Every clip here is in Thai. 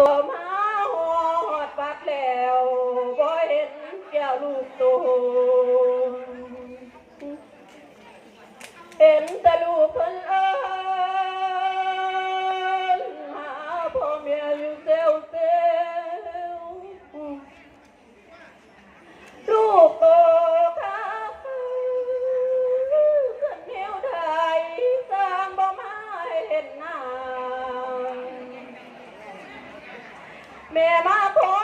มาหอดปักแล้วบ่เห็นแก้ลูกโตเห็นแต่ลูกเพิ่นเอ้ Man, I'm poor.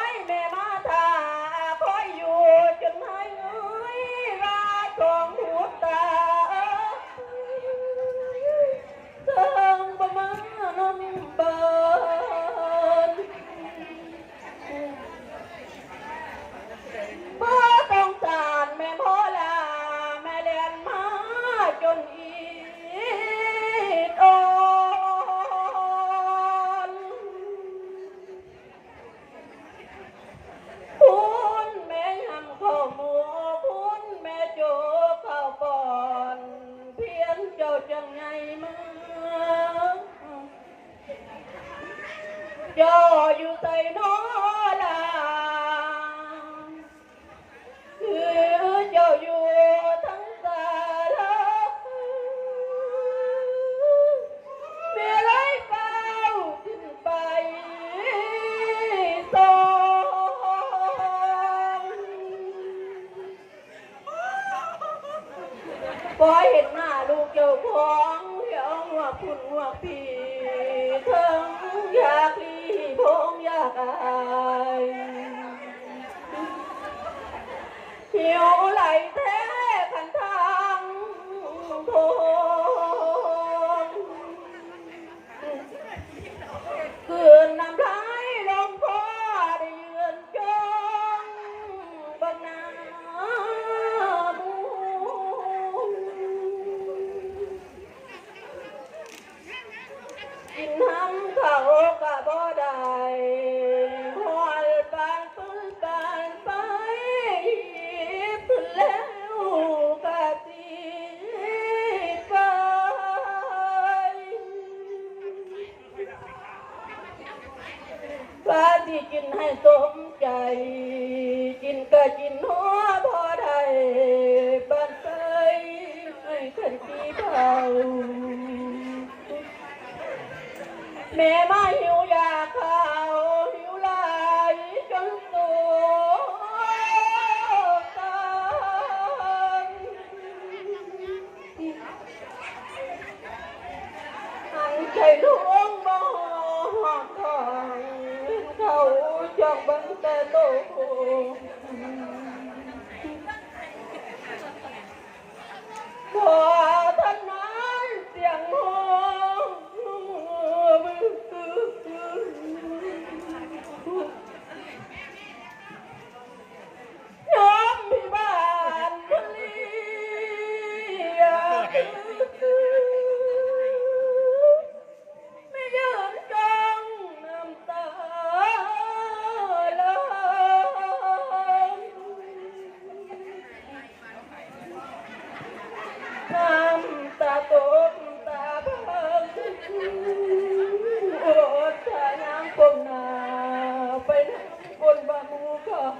ย่อยู่ใส่นอลาคือจ้อยู่ทั้งสาลาเมื่อไรเป้าขึ้นไปสองพอเห็นหน้าลูกเจ้าของเดี๋ยวหัวคุณหัวปีเถิงอยาก พงยากาที่กินให้สมใจ กินก็กินหัวพอได้บ้านเคให้ขันปีเผาแม่มาหิว lòng vẫn ta tổ Thỏa thân nói tiếng hô Nhóm bị bàn thân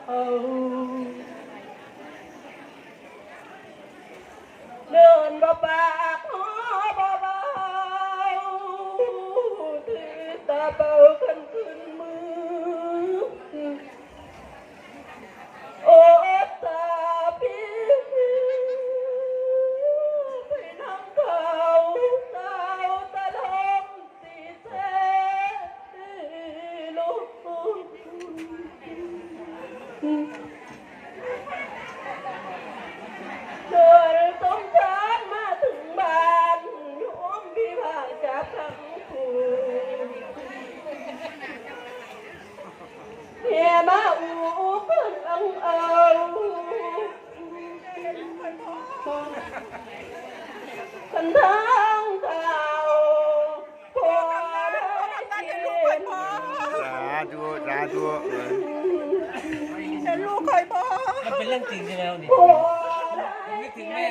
oh. Noon, bye-bye. บ่มันเป็นเรื่องจริงใช่ไหมเนี่ยนึกถึงแม่